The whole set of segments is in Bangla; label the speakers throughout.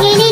Speaker 1: இனி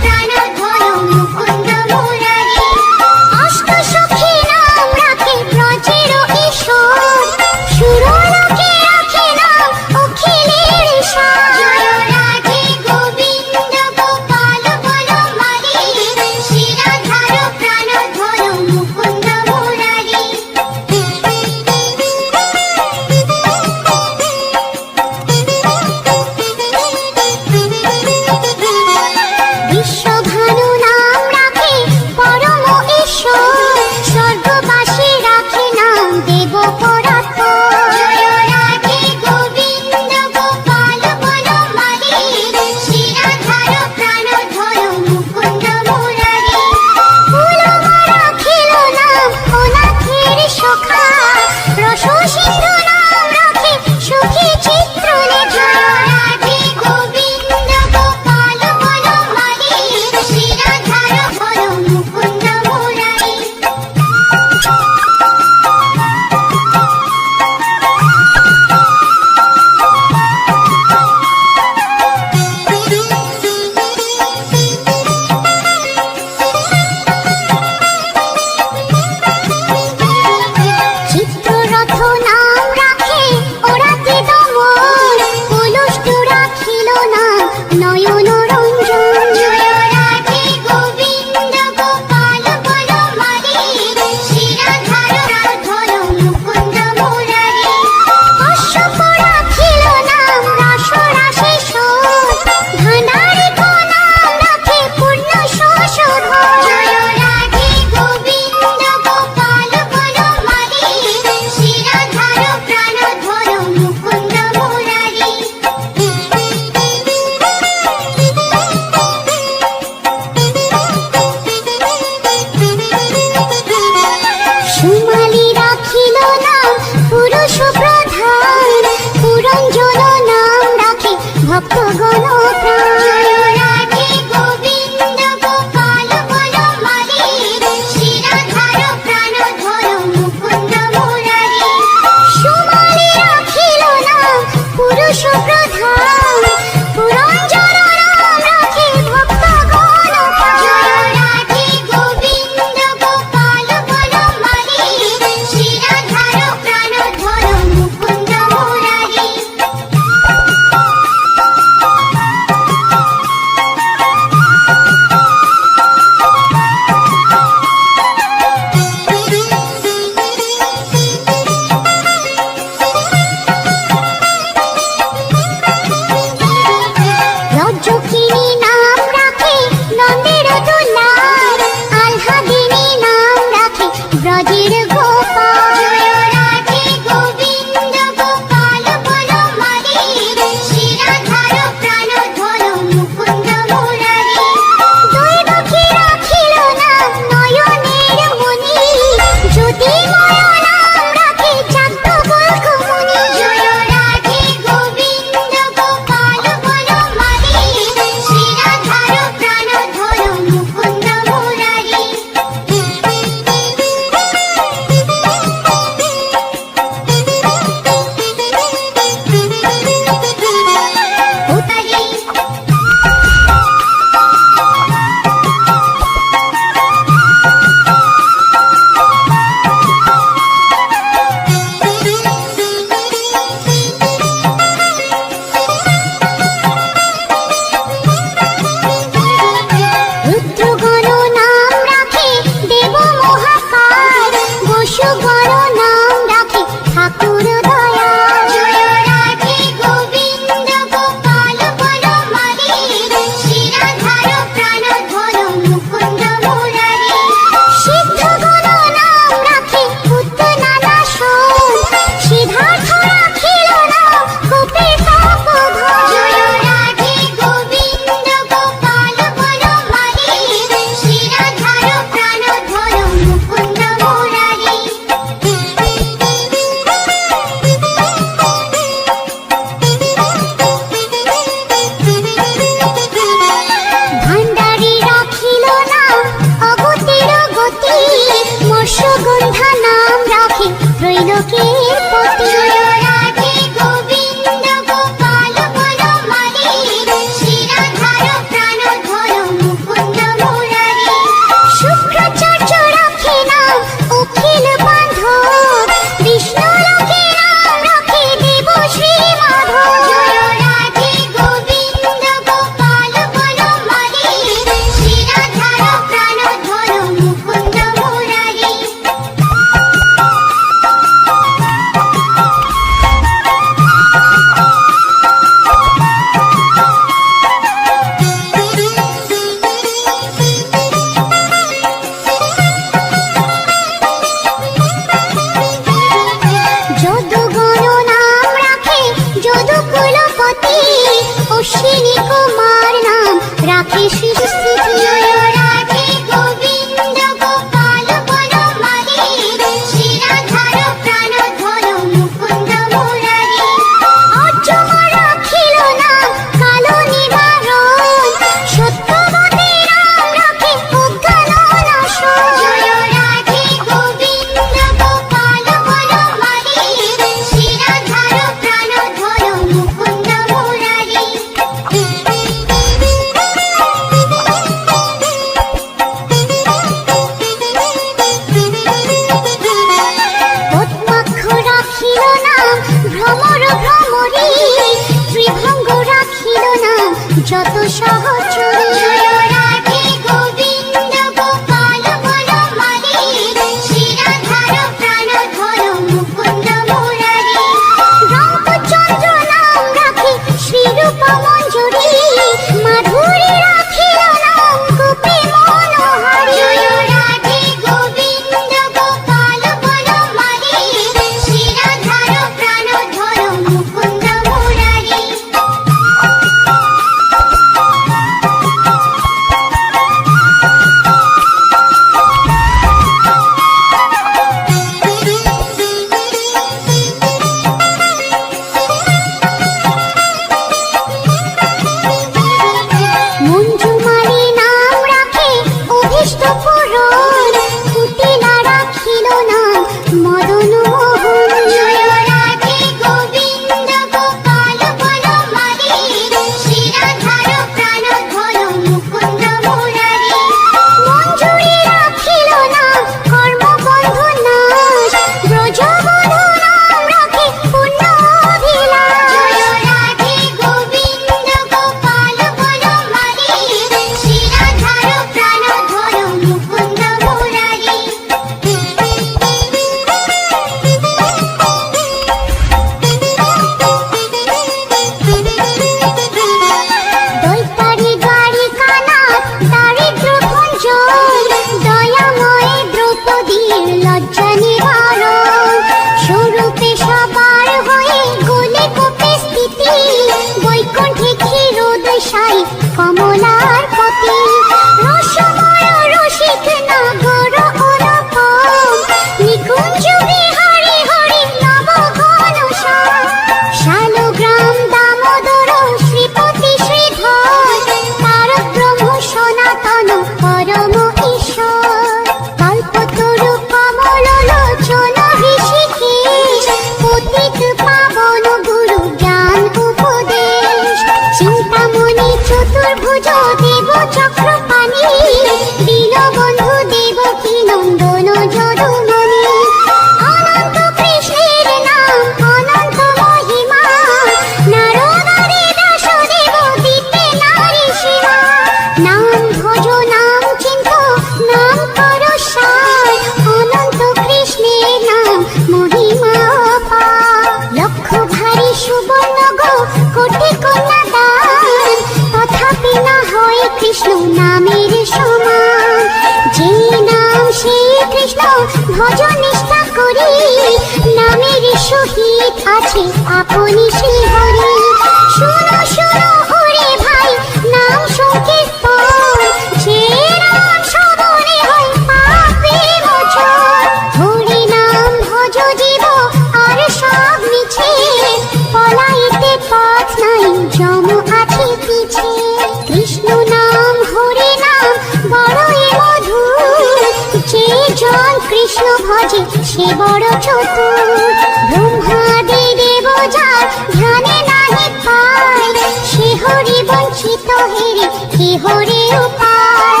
Speaker 1: হিরে হিহরে উপায়?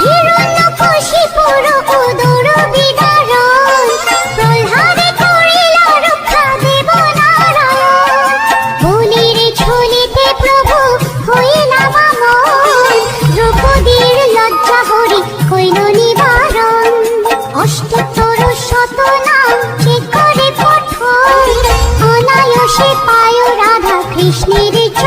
Speaker 1: হিরণ্য খুশি পুরো উদর বিদারণ। প্রহ্লাদে করিল রক্ষা দেব নারায়ণ। বলির ছলিতে প্রভু হইল মন দ্রৌপদীর লজ্জা হরি হইল নিবারণ। অষ্টতর শত নাম ঠিক করে পঠন। অনায়সে পায় রাধা কৃষ্ণের ছ